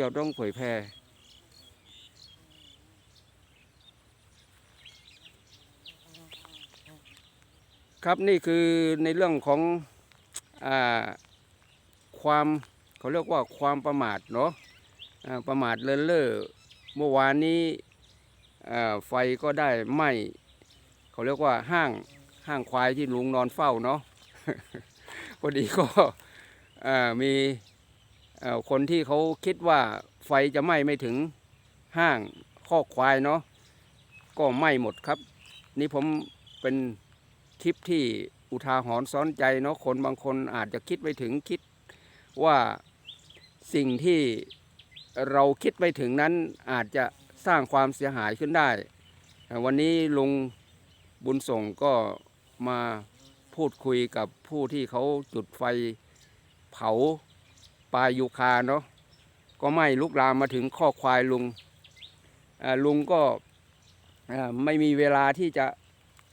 อย่าต้องเผยแพร่ครับนี่คือในเรื่องของอความเขาเรียกว่าความประมาทเนาะประมาทเลินเล่อเมื่อวานนี้ไฟก็ได้ไหมเขาเรียกว่าห้างห้างควายที่ลุงนอนเฝ้าเนาะพอดีก็มี คนที่เขาคิดว่าไฟจะไหม้ไม่ถึงห้างข้อกควายเนาะก็ไหม้หมดครับ นี่ผมเป็นคลิปที่อุทาหรณ์ซ้อนใจเนาะคนบางคนอาจจะคิดไม่ถึงคิดว่าสิ่งที่เราคิดไม่ถึงนั้นอาจจะสร้างความเสียหายขึ้นได้ วันนี้ลุงบุญส่งก็มาพูดคุยกับผู้ที่เขาจุดไฟเผา ปลายยูคาเนาะก็ไหม่ลุกลามมาถึงข้อควายลุงอ่าลุงก็ไม่มีเวลาที่จะ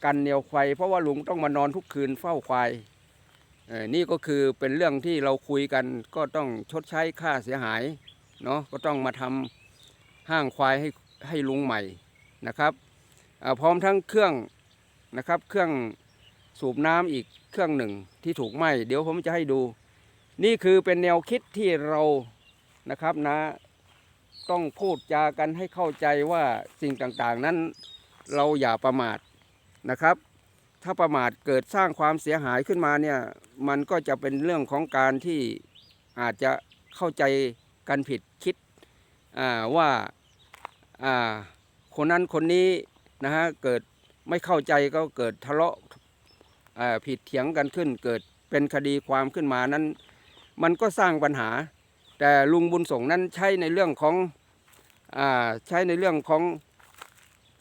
กันแนวไฟเพราะว่าลุงต้องมานอนทุกคืนเฝ้าควายนี่ก็คือเป็นเรื่องที่เราคุยกันก็ต้องชดใช้ค่าเสียหายเนาะก็ต้องมาทำห้างควายให้ให้ลุงใหม่นะครับพร้อมทั้งเครื่องนะครับเครื่องสูบน้ำอีกเครื่องหนึ่งที่ถูกไหม้เดี๋ยวผมจะให้ดู นี่คือเป็นแนวคิดที่เรานะครับนะต้องพูดจากันให้เข้าใจว่าสิ่งต่างๆ นั้นเราอย่าประมาทนะครับ ถ้าประมาทเกิดสร้างความเสียหายขึ้นมาเนี่ยมันก็จะเป็นเรื่องของการที่อาจจะเข้าใจกันผิดคิดว่าาคนนั้นคนนี้นะฮะเกิดไม่เข้าใจก็เกิดทะเลาะผิดเถียงกันขึ้น เกิดเป็นคดีความขึ้นมานั้น มันก็สร้างปัญหา แต่ลุงบุญส่งนั้นใช้ในเรื่องของอใช้ในเรื่องของ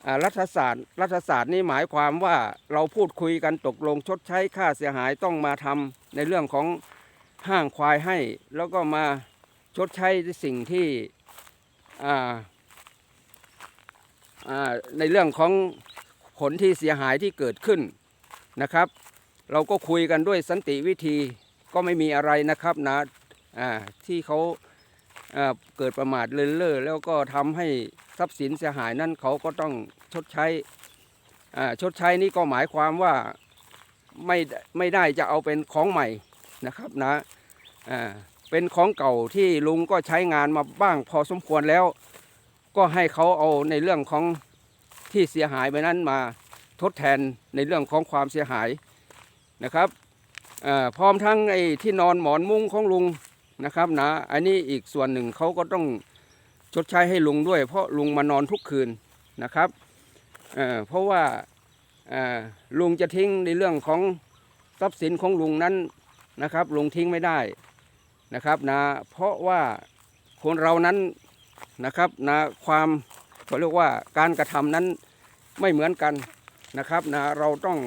อรัฐศาสตร์ รัฐศาสตร์นี่หมายความว่าเราพูดคุยกันตกลงชดใช้ค่าเสียหายต้องมาทำในเรื่องของห้างควายให้ แล้วก็มาชดใช้สิ่งที่ในเรื่องของผลที่เสียหายที่เกิดขึ้นนะครับ เราก็คุยกันด้วยสันติวิธี ก็ไม่มีอะไรนะครับนะอ่าที่เขาอ่าเกิดประมาทเลินเล่อแล้วก็ทำให้ทรัพย์สินเสียหายนั่นเขาก็ต้องชดใช้อ่าชดใช้นี่ก็หมายความว่าไม่ไม่ได้จะเอาเป็นของใหม่นะครับนะอ่าเป็นของเก่าที่ลุงก็ใช้งานมาบ้างพอสมควรแล้ว ก็ให้เขาเอาในเรื่องของที่เสียหายไปนั้นมาทดแทนในเรื่องของความเสียหายนะครับ พร้อมทั้งไอ้ที่นอนหมอนมุ้งของลุงนะครับนะอันนี้อีกส่วนหนึ่งเขาก็ต้องชดใช้ให้ลุงด้วย เพราะลุงมานอนทุกคืนนะครับเเพราะว่าลุงจะทิ้งในเรื่องของทรัพย์สินของลุงนั้นนะครับลุงทิ้งไม่ได้นะครับนะเพราะว่าคนเรานั้นนะครับนะความเขาเรียกว่าการกระทำนั้นไม่เหมือนกันนะครับนะเราต้อง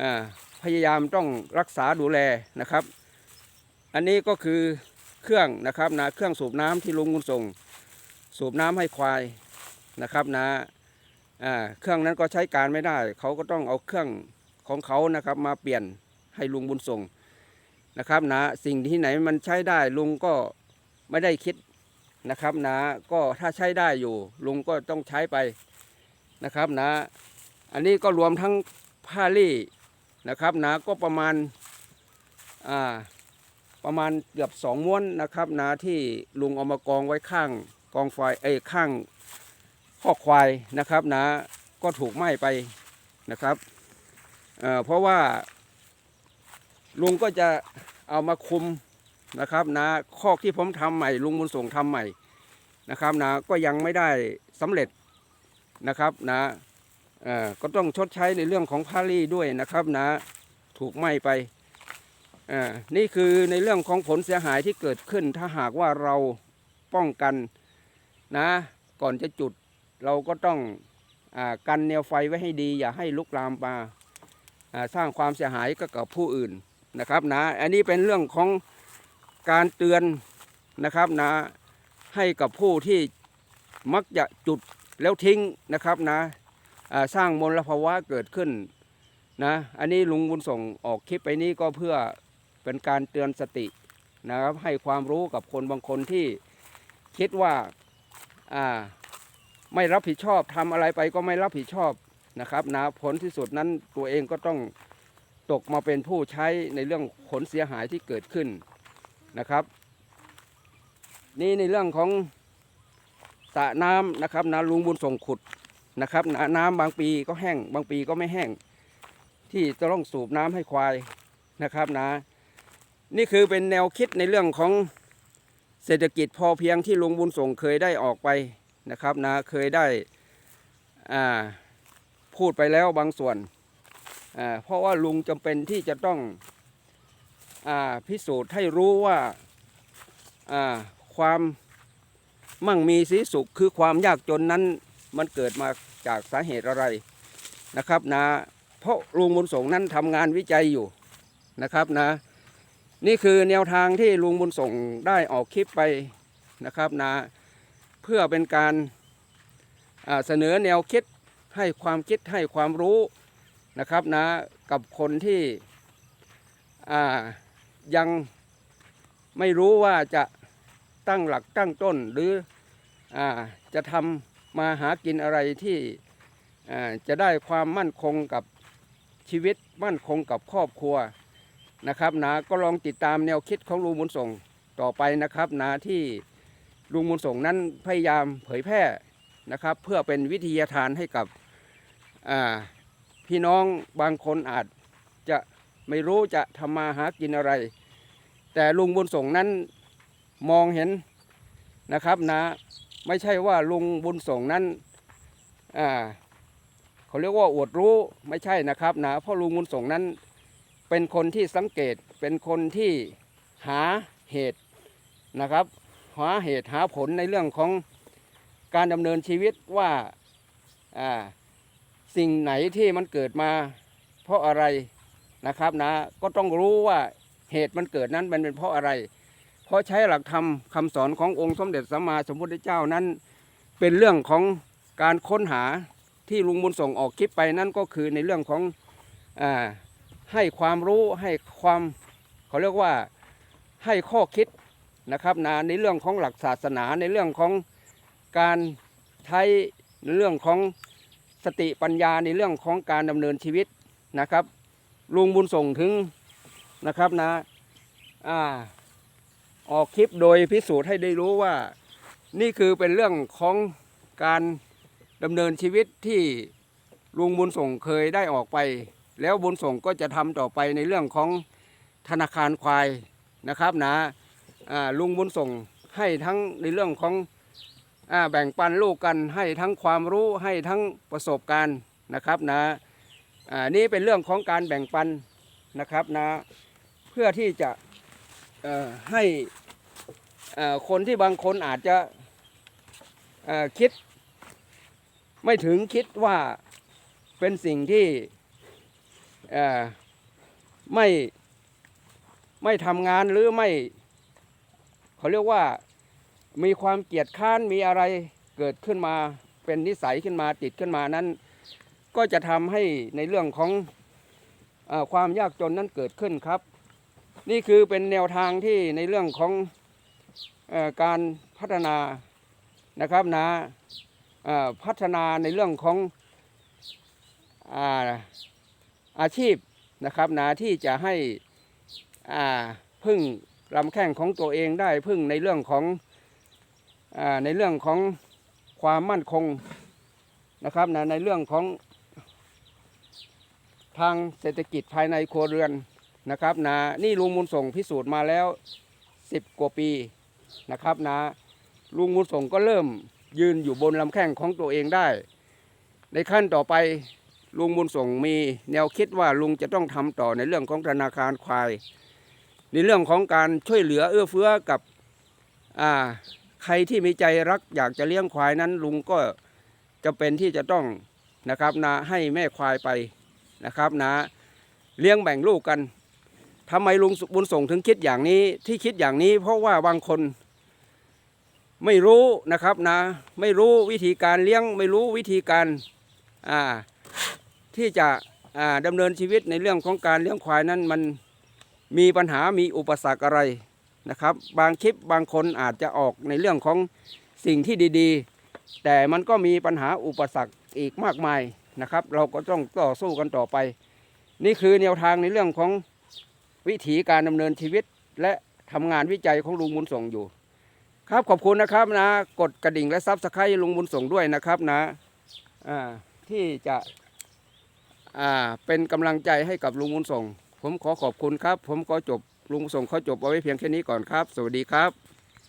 อ พยายามต้องรักษาดูแลนะครับ อันนี้ก็คือเครื่องนะครับนะเครื่องสูบน้ำที่ลุงบุญส่ง สูบน้ำให้ควายนะครับนะอ่าเครื่องนั้นก็ใช้การไม่ได้ เขาก็ต้องเอาเครื่องของเขานะครับมาเปลี่ยนให้ลุงบุญส่งนะครับนะสิ่งที่ไหนมันใช้ได้ลุงก็ไม่ได้คิดนะครับนะก็ถ้าใช้ได้อยู่ลุงก็ต้องใช้ไปนะครับนะ อันนี้ก็รวมทั้งผ้าลี่ นะครับนะก็ประมาณอ่าประมาณเกือบสองม้วนนะครับนะที่ลุงเอามากองไว้ข้างกองไฟเอ้ข้างข้อควายนะครับนะก็ถูกไหม้ไปนะครับเอ่อเพราะว่าลุงก็จะเอามาคุมนะครับนะคอกที่ผมทำใหม่ลุงบุญส่งทำใหม่นะครับนะก็ยังไม่ได้สำเร็จนะครับนะ ก็ต้องชดใช้ในเรื่องของพารี่ด้วยนะครับนะ ถูกไหม้ไปนี่คือในเรื่องของผลเสียหายที่เกิดขึ้น ถ้าหากว่าเราป้องกันนะ ก่อนจะจุดเราก็ต้องอกันแนวไฟไว้ให้ดี อย่าให้ลุกลามมาสร้างความเสียหายก็กับผู้อื่นนะครับนะ อันนี้เป็นเรื่องของการเตือนนะครับนะให้กับผู้ที่มักจะจุดแล้วทิ้งนะครับนะอ่า สร้างมลภาวะเกิดขึ้นนะอันนี้ลุงบุญส่งออกคลิปไปนี้ก็เพื่อเป็นการเตือนสตินะครับให้ความรู้กับคนบางคนที่คิดว่าอ่าไม่รับผิดชอบทำอะไรไปก็ไม่รับผิดชอบนะครับนะผลที่สุดนั้นตัวเองก็ต้องตกมาเป็นผู้ใช้ในเรื่องผลเสียหายที่เกิดขึ้นนะครับ นี่ในเรื่องของสระน้ำนะครับนะลุงบุญส่งขุด นะครับนะน้ำบางปีก็แห้งบางปีก็ไม่แห้ง ที่จะต้องสูบน้ำให้ควายนะครับนะ นี่คือเป็นแนวคิดในเรื่องของเศรษฐกิจพอเพียงที่ลุงบุญส่งเคยได้ออกไปนะครับนะเคยได้พูดไปแล้วบางส่วนเพราะว่าลุงจำเป็นที่จะต้องอพิสูจน์ให้รู้ว่าอ่าความมั่งมีสีสุขคือความยากจนนั้น มันเกิดมาจากสาเหตุอะไรนะครับนะเพราะลุงบุญส่งนั้นทำงานวิจัยอยู่นะครับนะ นี่คือแนวทางที่ลุงบุญส่งได้ออกคลิปไปนะครับนะเพื่อเป็นการเสนอแนวคิดให้ความคิดให้ความรู้นะครับนะกับคนที่ยังไม่รู้ว่าจะตั้งหลักตั้งต้นหรืออจะทำ มาหากินอะไรที่จะได้ความมั่นคงกับชีวิตมั่นคงกับครอบครัวนะครับนะก็ลองติดตามแนวคิดของลุงบุญส่งต่อไปนะครับนะที่ลุงบุญส่งนั้นพยายามเผยแพร่นะครับ เพื่อเป็นวิทยาทานให้กับพี่น้องบางคนอาจจะไม่รู้จะทำมาหากินอะไร แต่ลุงบุญส่งนั้นมองเห็นนะครับนะ ไม่ใช่ว่าลุงบุญส่งนั้นอ่าเขาเรียกว่าอวดรู้ไม่ใช่นะครับนะเพราะลุงบุญส่งนั้น เป็นคนที่สังเกตเป็นคนที่หาเหตุนะครับ หาเหตุหาผลในเรื่องของการดำเนินชีวิตว่าอ่าสิ่งไหนที่มันเกิดมา เพราะอะไรนะครับนะก็ต้องรู้ว่าเหตุมันเกิดนั้นมันเป็นเพราะอะไร เพราะใช้หลักธรรมคำสอนขององค์สมเด็จสัมมาสัมพุทธเจ้านั้น เป็นเรื่องของการค้นหาที่ลุงบุญส่งออกคลิปไปนั่นก็คือในเรื่องของอให้ความรู้ให้ความเขาเรียกว่าให้ข้อคิดนะครับนะในเรื่องของหลักศาสนาในเรื่องของการใช้ในเรื่องของสติปัญญาในเรื่องของการดำเนินชีวิตนะครับลุงบุญส่งถึงนะครับนะอ่า ออกคลิปโดยพิสูจน์ให้ได้รู้ว่า นี่คือเป็นเรื่องของการดำเนินชีวิตที่ลุงบุญส่งเคยได้ออกไป แล้วบุญส่งก็จะทำต่อไปในเรื่องของธนาคารควายนะครับนะอ่าลุงบุญส่งให้ทั้งในเรื่องของอแบ่งปันลูกกันให้ทั้งความรู้ให้ทั้งประสบการณ์นะครับนะอ่านี่เป็นเรื่องของการแบ่งปันนะครับนะเพื่อที่จะ ให้คนที่บางคนอาจจะคิด ไม่ถึงคิดว่าเป็นสิ่งที่ไม่ไม่ทำงานหรือไม่เขาเรียกว่ามีความเกียจค้านมีอะไรเกิดขึ้นมาเป็นนิสัยขึ้นมาติดขึ้นมานั้น ก็จะทำให้ในเรื่องของอความยากจนนั้นเกิดขึ้นครับ นี่คือเป็นแนวทางที่ในเรื่องของอการพัฒนานะครับนะพัฒนาในเรื่องของอาอาชีพนะครับนะที่จะให้พึ่งลำแข้งของตัวเองได้พึ่งในเรื่องของอในเรื่องของความมั่นคงนะครับนะในเรื่องของทางเศรษฐกิจภายในครัวเรือน นะครับนะนี่ลุงมูลส่งพิสูจน์มาแล้ว 10 กว่าปีนะครับนะลุงมูลส่งก็เริ่มยืนอยู่บนลำแข้งของตัวเองได้ ในขั้นต่อไปลุงบุญส่งมีแนวคิดว่าลุงจะต้องทำต่อในเรื่องของธนาคารควาย ในเรื่องของการช่วยเหลือเอื้อเฟื้อกับใครที่มีใจรักอยากจะเลี้ยงควายนั้น ลุงก็จะเป็นที่จะต้องนะครับนะให้แม่ควายไปนะครับนะเลี้ยงแบ่งลูกกัน ทำไมลุงบุญส่งถึงคิดอย่างนี้ที่คิดอย่างนี้ เพราะว่าบางคนไม่รู้นะครับนะ ไม่รู้วิธีการเลี้ยง ไม่รู้วิธีการที่จะอ่าดำเนินชีวิตในเรื่องของการเลี้ยงควายนั้นมันมีปัญหามีอุปสรรคอะไรนะครับ บางคลิปบางคนอาจจะออกในเรื่องของสิ่งที่ดีๆ แต่มันก็มีปัญหาอุปสรรคอีกมากมายนะครับ เราก็ต้องต่อสู้กันต่อไป นี่คือแนวทางในเรื่องของ วิถีการดำเนินชีวิต และทำงานวิจัยของลุงบุญส่งอยู่ ครับขอบคุณนะครับนะ กดกระดิ่งและซับสไครต์ลุงบุญส่งด้วยนะครับนะที่จะเป็นกำลังใจให้กับลุงบุญส่ง ผมขอขอบคุณครับ ผมขอจบลุงส่งขอจบเอาไว้เพียงแค่นี้ก่อนครับ สวัสดีครับ